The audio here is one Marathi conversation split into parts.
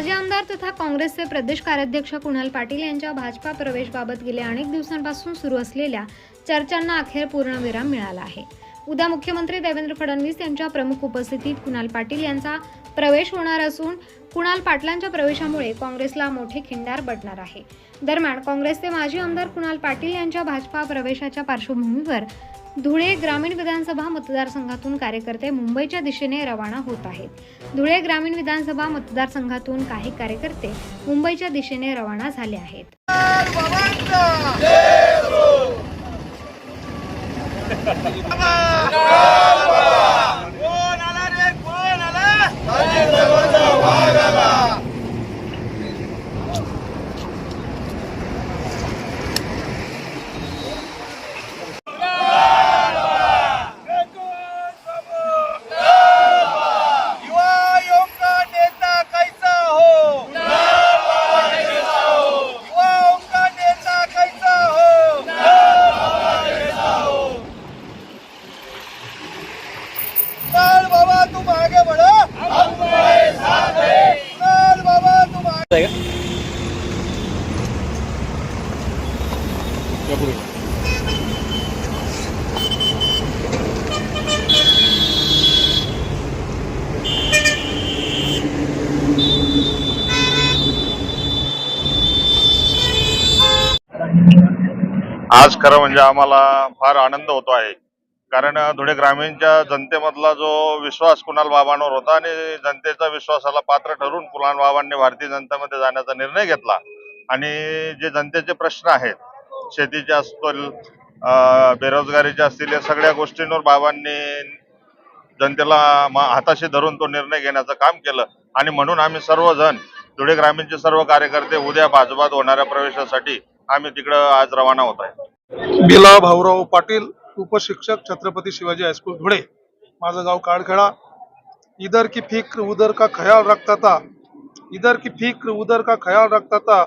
माजी आमदार तथा काँग्रेसचे प्रदेश कार्याध्यक्ष कुणाल पाटील यांच्या भाजपा प्रवेशबाबत गेल्या अनेक दिवसांपासून सुरू असलेल्या चर्चांना अखेर पूर्णविराम मिळाला आहे. उद्या मुख्यमंत्री देवेंद्र फडणवीस यांच्या प्रमुख उपस्थितीत कुणाल पाटील यांचा प्रवेश होणार असून कुणाल पाटलांच्या प्रवेशामुळे काँग्रेसला मोठे खिंडार बटणार आहे. दरम्यान काँग्रेसचे माजी आमदार कुणाल पाटील यांच्या भाजपा प्रवेशाच्या पार्श्वभूमीवर धुळे ग्रामीण विधानसभा मतदारसंघातून कार्यकर्ते मुंबईच्या दिशेने रवाना होत आहेत. धुळे ग्रामीण विधानसभा मतदारसंघातून काही कार्यकर्ते मुंबईच्या दिशेने रवाना झाले आहेत. कोण आज खरं म्हणजे आम्हाला फार आनंद होतो आहे. कारण धुळे ग्रामीणच्या जनतेमधला जो विश्वास कुणाल बाबांवर होता आणि जनतेचा विश्वासाला पात्र ठरून कुणाल बाबांनी भारतीय जनतेमध्ये जाण्याचा निर्णय घेतला. आणि जे जनतेचे प्रश्न आहेत शेतीचे असतील बेरोजगारीच्या बेरोजगारीचे असतील या सगळ्या गोष्टींवर बाबांनी जनतेला हाताशी धरून तो निर्णय घेण्याचं काम केलं. आणि म्हणून आम्ही सर्वजण धुळे ग्रामीणचे सर्व कार्यकर्ते उद्या भाजपात होणाऱ्या प्रवेशासाठी आम्ही तिकडं आज रवाना होत आहे. बिला भाऊराव पाटील उपशिक्षक छत्रपती शिवाजी हायस्कूल धुळे. माझं गाव काळखेडा. इधर की फिक्र उधर का ख्याल रखता था. इधर की फिक्र उधर का ख्याल रखता था.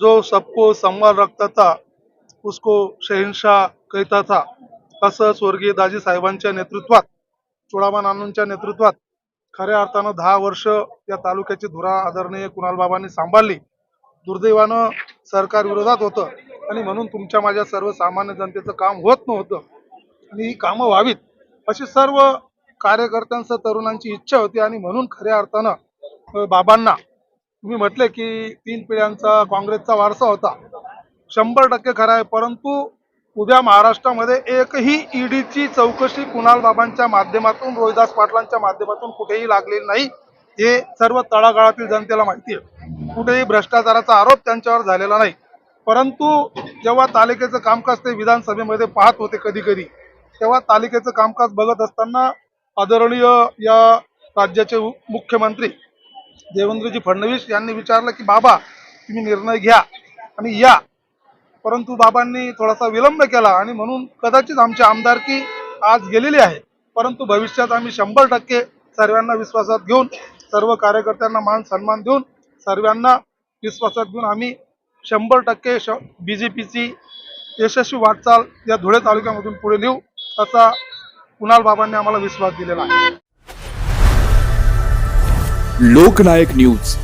जो सबको संभाल रखता था. उसको शहनशाह कहता था। असं स्वर्गीय दाजी साहेबांच्या नेतृत्वात चोळामा नानूंच्या नेतृत्वात खऱ्या अर्थानं दहा वर्ष या तालुक्याची धुरा आदरणीय कुणालबाबांनी सांभाळली. दुर्दैवानं सरकार विरोधात होतं आणि म्हणून तुमच्या माझ्या सर्वसामान्य जनतेचं काम होत नव्हतं. आणि ही कामं व्हावीत अशी सर्व कार्यकर्त्यांचं तरुणांची इच्छा होती आणि म्हणून खऱ्या अर्थानं बाबांना तुम्ही म्हटले की तीन पिढ्यांचा काँग्रेसचा वारसा होता. शंभर टक्के खरं आहे परंतु उद्या महाराष्ट्रामध्ये एकही ईडीची चौकशी कुणाल बाबांच्या माध्यमातून रोहिदास पाटलांच्या माध्यमातून कुठेही लागलेली नाही. हे सर्व तळागाळातील जनतेला माहिती आहे. कुठेही भ्रष्टाचाराचा आरोप त्यांच्यावर झालेला नाही. परंतु जेव्हा तालिकेचं कामकाज ते विधानसभेमध्ये पाहत होते कधी कधी तेव्हा तालिकेचं कामकाज बघत असताना आदरणीय या राज्याचे मुख्यमंत्री देवेंद्रजी फडणवीस यांनी विचारलं की बाबा तुम्ही निर्णय घ्या आणि या. परंतु बाबांनी थोडासा विलंब केला आणि म्हणून कदाचित आमची आमदारकी आज गेलेली आहे. परंतु भविष्यात आम्ही शंभर टक्के सर्वांना विश्वासात घेऊन सर्व कार्यकर्त्यांना मान सन्मान देऊन सर्वांना विश्वासात घेऊन आम्ही शंभर टक्के श बी जे पीची यशस्वी वाटचाल या धुळे तालुक्यामधून पुढे नेऊ असा कुणाल बाबांनी आम्हाला विश्वास दिलेला आहे. लोकनायक न्यूज.